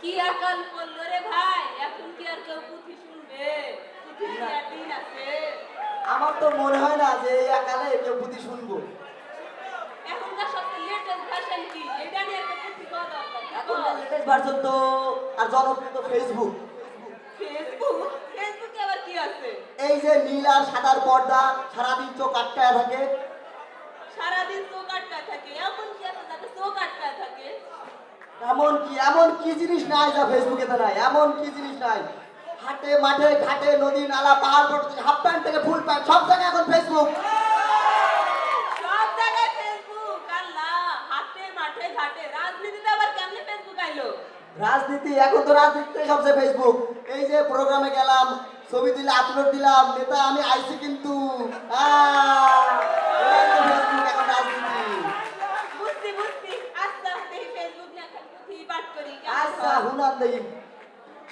কি আকাল করল রে ভাই? এখন কি আর কেউ পুঁথি শুনবে? পুঁথি শোনার দিন আছে। আমার তো মনে হয় না যে এই একালে কেউ পুঁথি শুনব। এখনকার সবচেয়ে লেটেস্ট ভার্সন কি? এটা নিয়ে একটা পুঁথি করা দরকার এখন লেটেস্ট ভার্সন তো আর জনপ্রিয় তো ফেসবুক ফেসবুক ফেসবুকে আবার কি আছে? এই যে নীল আর সাদার পর্দা সারাদিন চোখ আটকায় থাকে। সারাদিন চোখ আটকায় থাকে। এমন কি আছে? যাতে চোখ আটকায় থাকে। এমন কি এমন কি জিনিস নাই যা ফেসবুকে তো নাই? এমন কি জিনিস নাই? হাটে মাঠে ঘাটে নদী নালা পাহাড় পর্বত হাফ প্যান্ট থেকে ফুল প্যান্ট সব জায়গায় এখন ফেসবুক সব জায়গায় ফেসবুক আল্লাহ। হাটে মাঠে ঘাটে। রাজনীতিতে আবার কেমনে ফেসবুক আইলো? রাজনীতি এখন তো রাজনীতিতে সবচেয়ে ফেসবুক এই যে প্রোগ্রামে গেলাম ছবি দিলে আপলোড দিলাম নেতা আমি আইছি কিন্তু আহ, এই তো ফেসবুক এখন রাজনীতি বুঝছি বুঝছি আস্তে আস্তে ফেসবুক নিয়ে খালি পুঁথি পাঠ করি আচ্ছা হুনার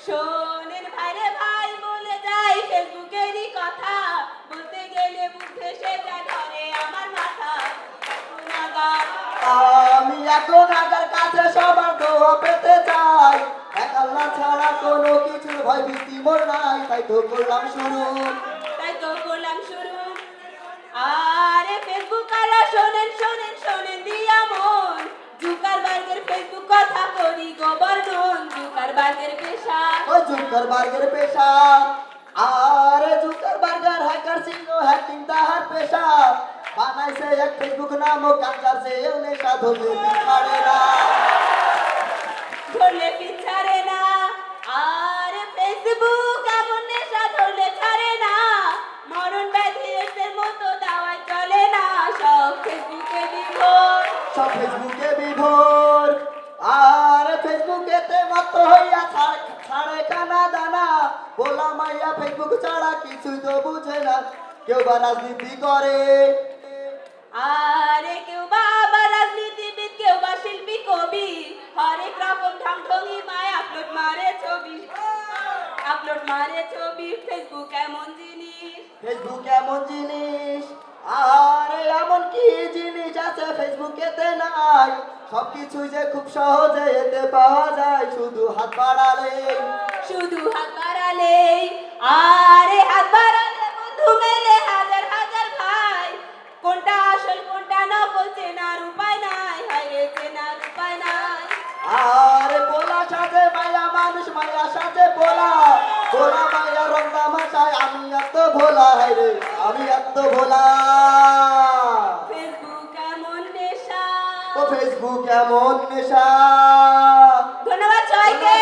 শোনেন ভাইরে ভাই বলে যাই ফেসবুকেরই কথা। বলতে গেলে ভেসে যায় ধরে আমার মাথা। আমি এখন আগার কাছে সবার দোয়া পেতে চাই। এক আল্লাহ ছাড়া কোনো কিছুর ভয় ভীতি মোর নাই। তাই তো করলাম শুরু। তাই তো করলাম শুরু। আরে ফেসবুক আলা শোনেন দিয়া মন জুকার বার্গের ফেসবুক কথা করি গোবর্ধন জুকার বার্গের পেশা ওই জুকার বার্গের পেশা। আরে জুকার বার্গার হ্যাকার সিংহ হ্যাকিং তাহার পেশা। বানাইছে এক ফেসবুক নামক গাঞ্জার সে এও নেশা ধরলে পিছাড়ে না। ধরলে পিছারে না? আরে ফেসবুক এমন নেশা ধরলে ছাড়ে না। মরণ ব্যাধি এসের মতো দাওয়ায় চলে না। সব ফেসবুকে বিভোর। সব ফেসবুকে বিভোর। আর ফেসবুকেতে মত হইয়া ছাড়- ছাড়ে কানা দানা বলা মাইয়া ফেসবুক ছাড়া কিছুই তো বুঝে না। কেউ বা রাজনীতি করে। আরে কেউ বা আবার রাজনীতিবিদ কেউ বা শিল্পী কবি। হরেক রকম ঢং ঢঙ্গি মায় আপলোড মারে ছবি। আপলোড মারে ছবি ফেসবুক এমন জিনিস। ফেসবুক এমন জিনিস আর এমন কি জিনিস আছে? ফেসবুকেতে নাই। সবকিছুই যে খুব সহজে এতে পাওয়া যায় শুধু হাত বাড়ালে শুধু হাত বাড়ালেই। আরে হাত বাড়ালে বন্ধু মেলে হাজার হাজার ভাই। কোনটা আসল কোনটা নকল চেনার উপায় নাই। হায়রে চেনার উপায় নাই। আর পোলা সাজে মায়া মানুষ মায়া সাজে পোলা। পোলা মায়া রঙ্গা মাসায় আমি এত ভোলা হাই রে আমি এত ভোলা। ও ফেসবুক এমন নেশা? ধন্যবাদ সবাইকে।